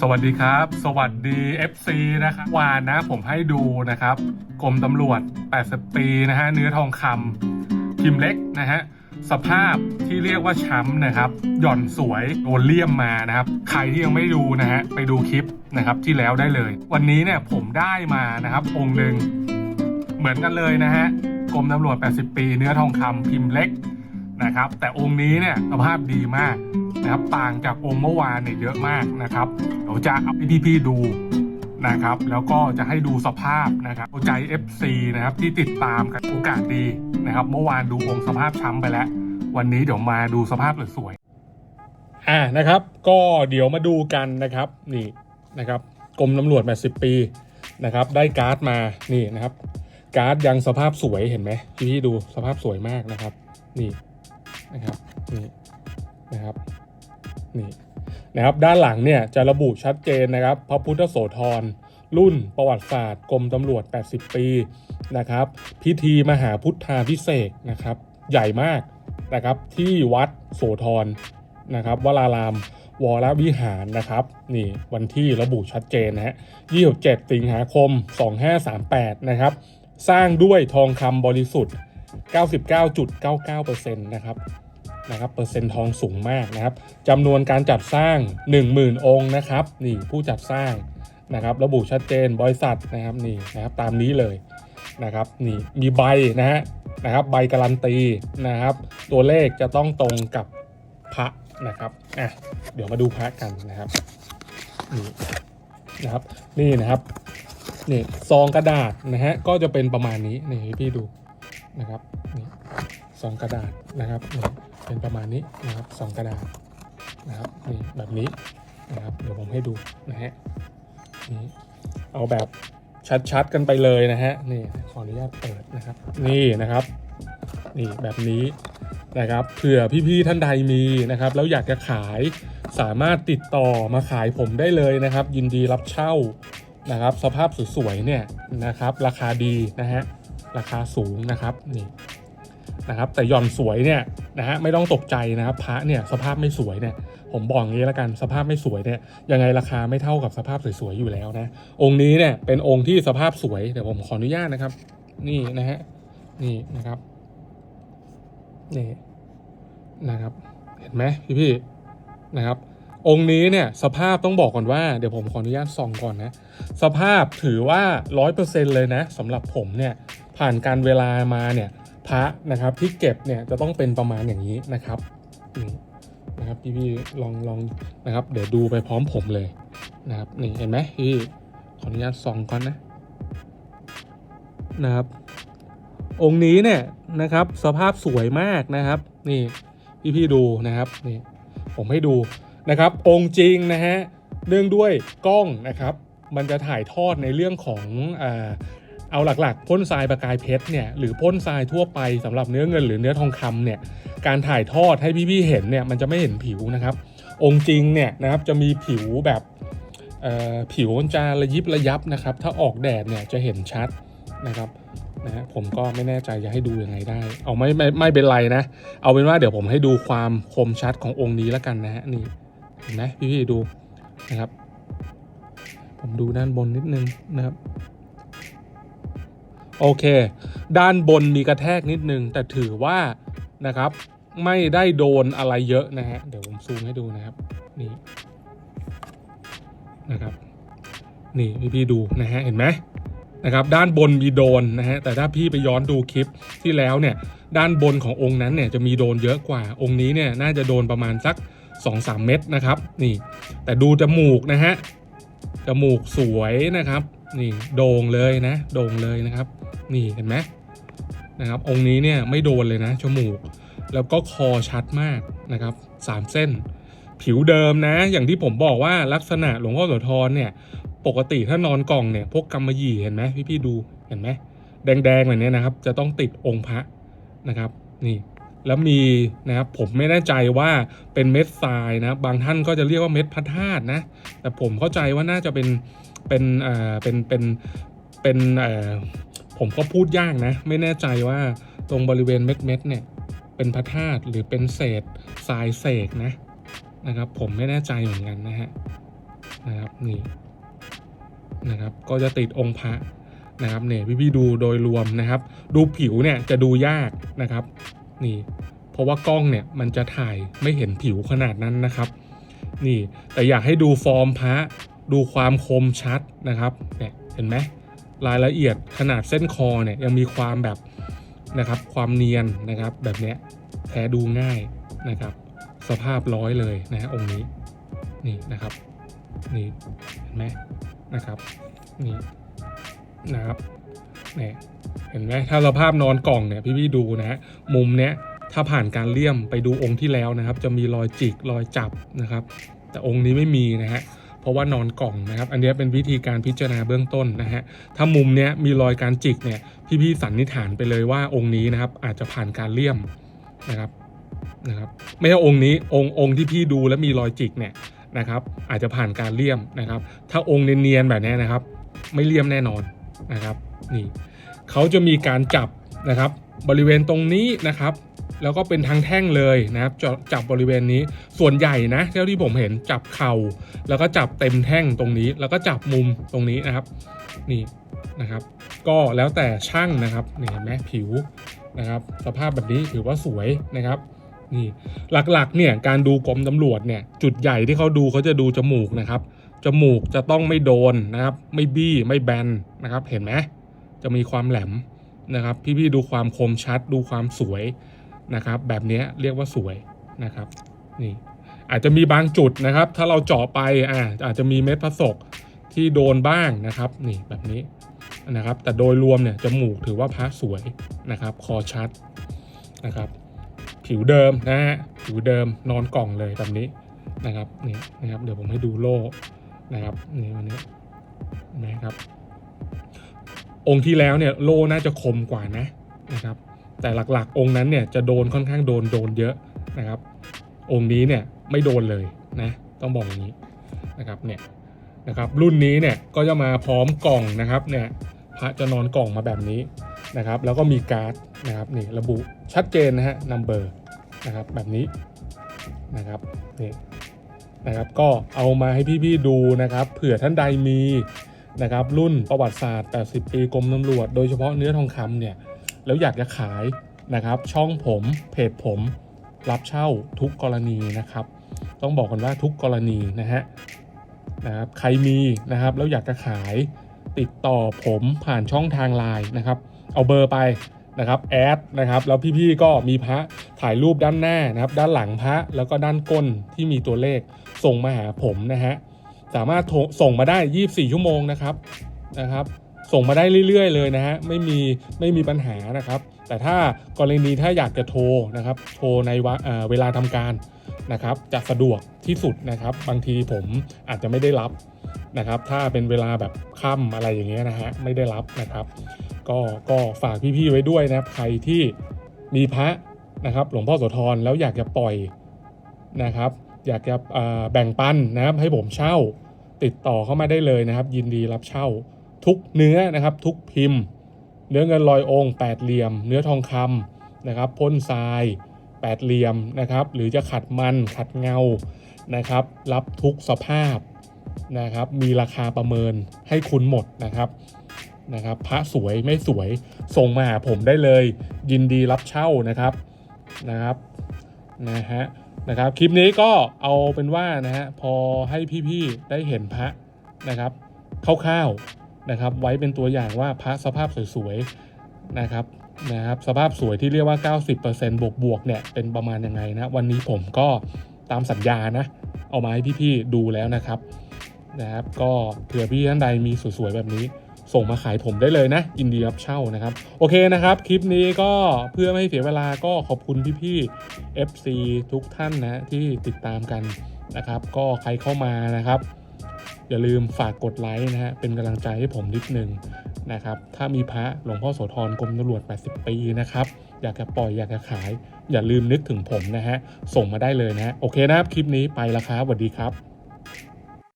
สวัสดีครับ สวัสดี FC นะครับวานนะผมให้ดูนะครับกรมตำรวจ 80 ปีนะฮะเนื้อทองคำพิมพ์เล็กนะฮะสภาพที่เรียกว่าช้ำนะครับ หย่อนสวยโดนเลี่ยมมานะครับ ใครที่ยังไม่ดูนะฮะไปดูคลิปนะครับที่แล้วได้เลย วันนี้เนี่ยผมได้มานะครับองค์หนึ่งเหมือนกันเลยนะฮะกรมตำรวจ 80 ปี เนื้อทองคำพิมพ์เล็ก นะครับ แต่องค์นี้เนี่ยสภาพดีมากนะครับต่างจากองค์เมื่อวานเนี่ยเยอะมากนะครับเดี๋ยวจะเอาให้พี่ๆดูนะครับ แล้วก็จะให้ดูสภาพนะครับเอใจ FC นะครับที่ติดตามกันโอกาสดีนะครับ เมื่อวานดูองค์สภาพช้ำไปแล้ว วันนี้เดี๋ยวมาดูสภาพสวยๆอ่านะครับ ก็เดี๋ยวมาดูกันนะครับนี่นะครับกรมตำรวจ80ปีนะครับ ได้การ์ดมานี่นะครับ การ์ดยังสภาพสวยเห็นไหมพี่ๆดูสภาพสวยมากนะครับ นี่ นะครับนี่นะครับนี่นะครับด้านหลังเนี่ยจะระบุชัดเจนนะครับ พระพุทธโสธรรุ่นประวัติศาสตร์กรมตำรวจ 80 ปีนะครับ พิธีมหาพุทธาพิเศษนะครับ ใหญ่มากนะครับที่วัดโสธรนะครับวรารามวรวิหารนะครับนี่วันที่ระบุชัดเจนนะฮะ27 สิงหาคม 2538 นะครับ สร้างด้วยทองคำบริสุทธิ์ 99.99%นะครับนะครับเปอร์เซ็นต์ทองสูงมากนะครับจำนวนการจัดสร้าง 10,000 องค์นะครับนี่ผู้จัดสร้างนะครับระบุชัดเจนบริษัทนะครับนี่นะครับตามนี้เลยนะครับนี่มีใบนะฮะนะครับใบการันตีนะครับ ตัวเลขจะต้องตรงกับพระนะครับอะเดี๋ยวมาดูพระกันนะครับนี่นะครับนี่นะครับนี่ซองกระดาษนะฮะก็จะเป็นประมาณนี้นี่ให้พี่ดู นะครับนี่ซองกระดาษนะครับนี่เป็นประมาณนี้นะครับซองกระดาษนะครับนี่แบบนี้นะครับเดี๋ยวผมให้ดูนะฮะนี่เอาแบบชัดๆกันไปเลยนะฮะนี่ขออนุญาตเปิดนะครับ นี่นะครับนี่แบบนี้นะครับเผื่อพี่ๆท่านใดมีนะครับ แล้วอยากจะขายสามารถติดต่อมาขายผมได้เลยนะครับ ยินดีรับเช่านะครับ สภาพสวยๆเนี่ยนะครับ ราคาดีนะฮะ ราคาสูงนะครับนี่นะครับ แต่หย่อนสวยเนี่ยนะฮะไม่ต้องตกใจนะครับพระเนี่ยสภาพไม่สวยเนี่ย ผมบอกงี้แล้วกันสภาพไม่สวยเนี่ยยังไงราคาไม่เท่ากับสภาพสวยๆอยู่แล้วนะ องค์นี้เนี่ยเป็นองค์ที่สภาพสวยเดี๋ยวผมขออนุญาตนะครับ นี่นะฮะนี่นะครับนี่นะครับ เห็นไหมพี่พี่นะครับ องค์นี้เนี่ยสภาพต้องบอกก่อนว่าเดี๋ยวผมขออนุญาตส่องก่อนนะ สภาพถือว่าร้อยเปอร์เซ็นเลยนะสำหรับผมเนี่ย ผ่านการเวลามาเนี่ยพระนะครับที่เก็บเนี่ยจะต้องเป็นประมาณอย่างนี้นะครับนี่นะครับพี่พี่ๆลองลองนะครับ เดี๋ยวดูไปพร้อมผมเลยนะครับนี่เห็นไหมพี่ขออนุญาตส่องก่อนนะนะครับ องค์นี้เนี่ยนะครับ สภาพสวยมากนะครับ นี่พี่พี่ดูนะครับนี่ผมให้ดูนะครับ องค์จริงนะฮะเนื่องด้วยกล้องนะครับ มันจะถ่ายทอดในเรื่องของอ่า เอาหลักๆพ่นทรายประกายเพชรเนี่ยหรือพ่นทรายทั่วไปสำหรับเนื้อเงินหรือเนื้อทองคำเนี่ยการถ่ายทอดให้พี่ๆเห็นเนี่ยมันจะไม่เห็นผิวนะครับ องค์จริงเนี่ยนะครับจะมีผิวแบบผิวจะระยิบระยับนะครับ ถ้าออกแดดเนี่ยจะเห็นชัดนะครับนะผมก็ไม่แน่ใจจะให้ดูยังไงได้ เอาไม่ไม่ไม่เป็นไรนะ เอาเป็นว่าเดี๋ยวผมให้ดูความคมชัดขององค์นี้แล้วกันนะฮะนี่เห็นไหมพี่ๆดูนะครับ ผมดูด้านบนนิดนึงนะครับ โอเค ด้านบนมีกระแทกนิดนึง แต่ถือว่านะครับ ไม่ได้โดนอะไรเยอะนะฮะ เดี๋ยวผมซูมให้ดูนะครับ นี่นะครับนี่พี่พี่ดูนะฮะเห็นไหมนะครับด้านบนมีโดนนะฮะแต่ถ้าพี่ไปย้อนดูคลิปที่แล้วเนี่ยด้านบนขององค์นั้นเนี่ยจะมีโดนเยอะกว่าองค์นี้เนี่ยน่าจะโดนประมาณสัก 2-3 เม็ดนะครับนี่แต่ดูจมูกนะฮะจมูกสวยนะครับนี่โด่งเลยนะโด่งเลยนะครับ นี่เห็นไหมนะครับองค์นี้เนี่ยไม่โดนเลยนะจมูก แล้วก็คอชัดมากนะครับสามเส้น ผิวเดิมนะ อย่างที่ผมบอกว่าลักษณะหลวงพ่อโสธรเนี่ย ปกติถ้านอนกล่องเนี่ยพวกกำมะหยี่เห็นไหมพี่พี่ๆดูเห็นไหมแดงๆแบบนี้นะครับ จะต้องติดองค์พระนะครับ นี่แล้วมีนะครับผมไม่แน่ใจว่าเป็นเม็ดทรายนะบางท่านก็จะเรียกว่าเม็ดพระธาตุนะ แต่ผมเข้าใจว่าน่าจะเป็นเป็นเอ่อเป็นเป็นเป็นเอ่อ ผมก็พูดยากนะ ไม่แน่ใจว่าตรงบริเวณเม็ดเม็ดเนี่ย เป็นพระธาตุหรือเป็นเศษทรายเสกนะนะครับ ผมไม่แน่ใจเหมือนกันนะฮะนะครับนี่นะครับก็จะติดองค์พระนะครับเนี่ยพี่ๆดูโดยรวมนะครับ ดูผิวเนี่ยจะดูยากนะครับนี่เพราะว่ากล้องเนี่ยมันจะถ่ายไม่เห็นผิวขนาดนั้นนะครับ นี่แต่อยากให้ดูฟอร์มพระดูความคมชัดนะครับเนี่ยเห็นไหม รายละเอียดขนาดเส้นคอเนี่ยยังมีความแบบนะครับความเนียนนะครับแบบเนี้ยแท้ดูง่ายนะครับ สภาพร้อยเลยนะฮะองค์นี้นี่นะครับนี่เห็นไหมนะครับนี่นะครับเนี่ยเห็นไหมถ้าสภาพนอนกล่องเนี่ยพี่ๆดูนะฮะมุมเนี้ยถ้าผ่านการเลี่ยมไปดูองค์ที่แล้วนะครับ จะมีรอยจิกรอยจับนะครับ แต่องค์นี้ไม่มีนะฮะ เพราะว่านอนกล่องนะครับ อันนี้เป็นวิธีการพิจารณาเบื้องต้นนะฮะ ถ้ามุมเนี้ยมีรอยการจิกเนี่ย พี่ๆสันนิษฐานไปเลยว่าองค์นี้นะครับ อาจจะผ่านการเลี่ยมนะครับนะครับ ไม่ใช่องค์นี้องค์องค์ที่พี่ดูแล้วมีรอยจิกเนี่ยนะครับ อาจจะผ่านการเลี่ยมนะครับ ถ้าองค์เนียนๆแบบนี้นะครับ ไม่เลี่ยมแน่นอนนะครับ นี่เขาจะมีการจับนะครับ บริเวณตรงนี้นะครับ แล้วก็เป็นทางแท่งเลยนะครับจ,จับบริเวณนี้ส่วนใหญ่นะเท่าที่ผมเห็นจับเข่า แล้วก็จับเต็มแท่งตรงนี้ แล้วก็จับมุมตรงนี้นะครับ นี่นะครับ ก็แล้วแต่ช่างนะครับนี่เห็นไหมผิวนะครับ สภาพแบบนี้ถือว่าสวยนะครับนี่หลักๆเนี่ยการดูกรมตำรวจเนี่ยจุดใหญ่ที่เขาดูเขาจะดูจมูกนะครับจมูกจะต้องไม่โดนนะครับ ไม่บี้ไม่แบนนะครับ เห็นไหมจะมีความแหลมนะครับ พี่ๆดูความคมชัดดูความสวย นะครับ แบบนี้เรียกว่าสวยนะครับนี่อาจจะมีบางจุดนะครับ ถ้าเราเจาะไปอ่าอาจจะมีเม็ดพระศกที่โดนบ้างนะครับนี่แบบนี้นะครับ แต่โดยรวมเนี่ยจมูกถือว่าพระสวยนะครับ คอชัดนะครับ ผิวเดิมนะฮะผิวเดิมนอนกล่องเลยแบบนี้นะครับนี่นะครับ เดี๋ยวผมให้ดูโล่นะครับนี่วันนี้นะครับ องค์ที่แล้วเนี่ยโล่น่าจะคมกว่านะนะครับ แต่หลักๆ องค์นั้นเนี่ยจะโดนค่อนข้างโดนโดนเยอะนะครับ องค์นี้เนี่ยไม่โดนเลยนะต้องบอกอย่างนี้นะครับเนี่ยนะครับรุ่นนี้เนี่ยก็จะมาพร้อมกล่องนะครับเนี่ยพระจะนอนกล่องมาแบบนี้นะครับ แล้วก็มีการ์ดนะครับนี่ระบุชัดเจนนะฮะนัมเบอร์นะครับแบบนี้นะครับนี่นะครับก็เอามาให้พี่ๆดูนะครับ เผื่อท่านใดมีนะครับรุ่นประวัติศาสตร์ 80 ปีกรมตำรวจ โดยเฉพาะเนื้อทองคำเนี่ย แล้วอยากจะขายนะครับ ช่องผมเพจผม รับเช่าทุกกรณีนะครับ ต้องบอกกันว่าทุกกรณีนะฮะนะครับใครมีนะครับแล้วอยากจะขายติดต่อผมผ่านช่องทางไลน์นะครับ เอาเบอร์ไปนะครับแอดนะครับแล้วพี่ๆก็มีพระถ่ายรูปด้านหน้านะครับ ด้านหลังพระแล้วก็ด้านก้นที่มีตัวเลขส่งมาหาผมนะฮะสามารถส่งมาได้ 24 ชั่วโมงนะครับนะครับ ส่งมาได้เรื่อย ๆ เลยนะฮะไม่มีไม่มีปัญหานะครับ แต่ถ้ากรณีถ้าอยากจะโทรนะครับ โทรในวะเอ่อเวลาทำการนะครับ จะสะดวกที่สุดนะครับ บางทีผมอาจจะไม่ได้รับนะครับ ถ้าเป็นเวลาแบบค่ำอะไรอย่างเงี้ยนะฮะไม่ได้รับนะครับ ก็ก็ฝากพี่ๆไว้ด้วยนะครับ ใครที่มีพระนะครับ หลวงพ่อโสธรแล้วอยากจะปล่อยนะครับ อยากจะอ่อแบ่งปันนะครับ ให้ผมเช่าติดต่อเข้ามาได้เลยนะครับ ยินดีรับเช่า ทุกเนื้อนะครับทุกพิมพ์ เนื้อเงินลอยองค์แปดเหลี่ยม เนื้อทองคำนะครับพ่นทรายแปดเหลี่ยมนะครับหรือจะขัดมันขัดเงานะครับรับทุกสภาพนะครับมีราคาประเมินให้คุณหมดนะครับนะครับพระสวยไม่สวยส่งมาหาผมได้เลย ยินดีรับเช่านะครับนะครับนะฮะนะครับคลิปนี้ก็เอาเป็นว่านะฮะพอให้พี่ๆได้เห็นพระนะครับคร่าวๆ นะครับไว้เป็นตัวอย่างว่าพระสภาพสวยๆนะครับนะครับสภาพสวยที่เรียกว่า 90%บวกบวกเนี่ยเป็นประมาณยังไงนะวันนี้ผมก็ตามสัญญานะเอามาให้พี่ๆดูแล้วนะครับนะครับก็เผื่อพี่ท่านใดมีสวยๆแบบนี้ส่งมาขายผมได้เลยนะยินดีรับเช่านะครับ โอเคนะครับ คลิปนี้ก็เพื่อไม่ให้เสียเวลาก็ขอบคุณพี่ๆ FC ทุกท่านนะที่ติดตามกันนะครับ ก็ใครเข้ามานะครับ อย่าลืมฝากกดไลค์นะฮะเป็นกำลังใจให้ผมนิดนึงนะครับถ้ามีพระหลวงพ่อโสธรกรมตำรวจ 80 ปีนะครับอยากจะปล่อยอยากจะขาย อย่าลืมนึกถึงผมนะฮะส่งมาได้เลยนะฮะโอเคนะครับคลิปนี้ไปแล้วครับสวัสดีครับ